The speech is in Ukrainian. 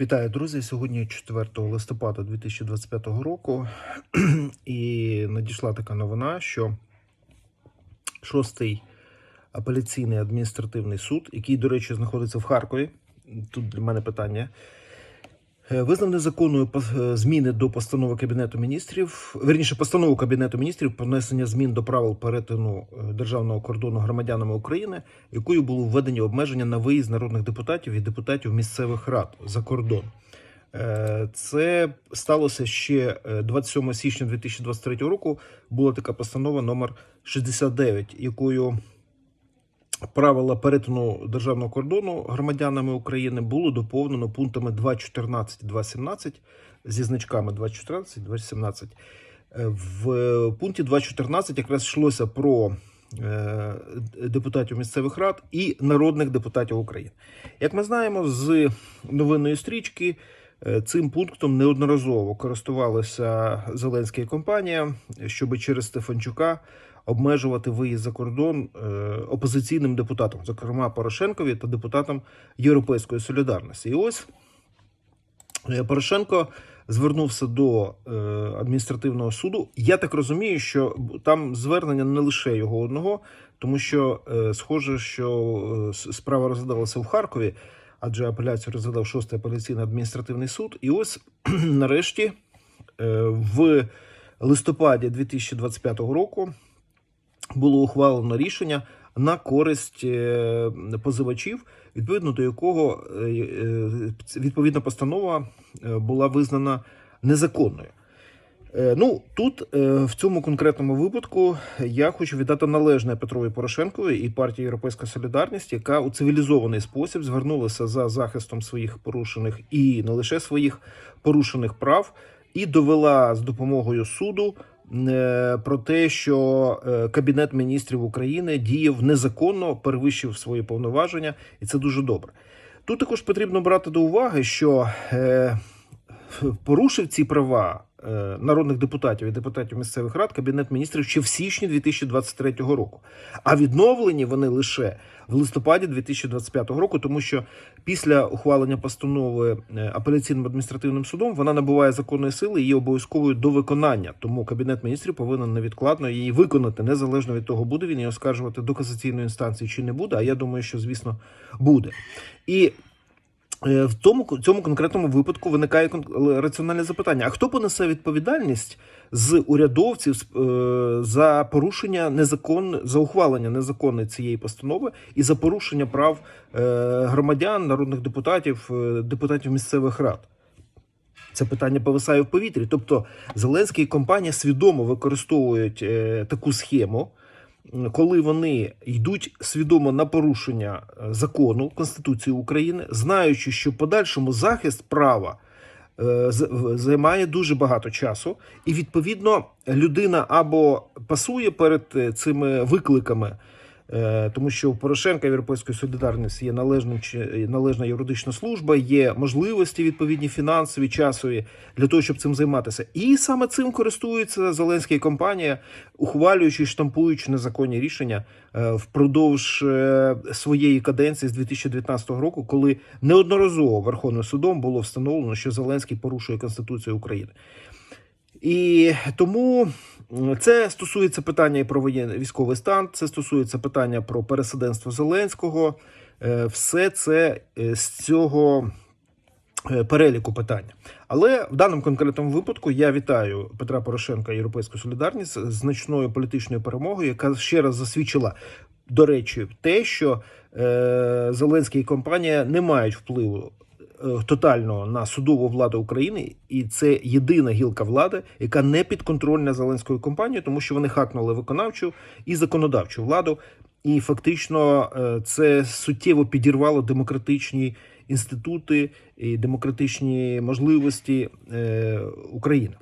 Вітаю, друзі! Сьогодні 4 листопада 2025 року, і надійшла така новина, що шостий апеляційний адміністративний суд, який, до речі, знаходиться в Харкові. Тут для мене питання. Е, Визнав незаконною е, зміни до постанови Кабінету міністрів, верніше постанову Кабінету міністрів про внесення змін до правил перетину е, державного кордону громадянами України, якою було введені обмеження на виїзд народних депутатів і депутатів місцевих рад за кордон. Це сталося ще е, 27 січня 2023 року. Була така постанова номер 69, якою правила перетину державного кордону громадянами України було доповнено пунктами 2.14 і 2.17 зі значками 2.14 і 2.17. Е, В пункті 2.14 якраз йшлося про е, депутатів місцевих рад і народних депутатів України. Як ми знаємо з новинної стрічки, е, цим пунктом неодноразово користувалася Зеленська компанія, щоб через Стефанчука обмежувати виїзд за кордон е, опозиційним депутатам, зокрема Порошенкові та депутатам Європейської солідарності. І ось е, Порошенко звернувся до е, адміністративного суду. Я так розумію, що там звернення не лише його одного, тому що схоже, що справа розглядалася в Харкові, адже апеляцію розглядав 6-й апеляційний адміністративний суд. І ось нарешті в листопаді 2025 року було ухвалено рішення на користь е, позивачів, відповідно до якого е, е, відповідна постанова була визнана незаконною. Ну тут в цьому конкретному випадку я хочу віддати належне Петрові Порошенкові і партії Європейська Солідарність, яка у цивілізований спосіб звернулася за захистом своїх порушених і не лише своїх порушених прав, і довела з допомогою суду про те, що е, Кабінет міністрів України діяв незаконно, перевищив свої повноваження, і це дуже добре. Тут також потрібно брати до уваги, що е, порушив ці права е, народних депутатів і депутатів місцевих рад Кабінет міністрів ще в січні 2023 року. А відновлені вони лише в листопаді 2025 року, тому що після ухвалення постанови е, апеляційним адміністративним судом вона набуває законної сили і є обов'язковою до виконання. Тому Кабінет міністрів повинен невідкладно її виконати, незалежно від того, буде він її оскаржувати до касаційної інстанції чи не буде. А я думаю, що звісно буде. І Е, В тому цьому конкретному випадку виникає раціональне запитання: а хто понесе відповідальність з урядовців е, за порушення незаконне за ухвалення незаконної цієї постанови і за порушення прав е, громадян, народних депутатів, е, депутатів місцевих рад? Це питання повисає в повітрі. Тобто Зеленський і компанія свідомо використовують е, таку схему, коли вони йдуть свідомо на порушення е, закону Конституції України, знаючи, що в подальшому захист права е, займає дуже багато часу, і відповідно людина або пасує перед е, цими викликами. Е, Тому що у Порошенка Європейської солідарності є належним чи- належна юридична служба, є можливості відповідні фінансові, часові для того, щоб цим займатися. І саме цим користується Зеленська компанія, ухвалюючи і штампуючи незаконні рішення е, впродовж е, своєї каденції з 2019 року, коли неодноразово Верховним судом було встановлено, що Зеленський порушує Конституцію України. І тому це стосується питання і про воєнний військовий стан, це стосується питання про пересаденство Зеленського. Е, Все це е, з цього е, переліку питання. Але в даному конкретному випадку я вітаю Петра Порошенка і Європейську солідарність з значною політичною перемогою, яка ще раз засвідчила. До речі, те, що е, Зеленський і компанія не мають впливу е, тотального на судову владу України, і це єдина гілка влади, яка не підконтрольна Зеленською компанією, тому що вони хакнули виконавчу і законодавчу владу, і фактично е, це суттєво підірвало демократичні інститути і демократичні можливості е, України.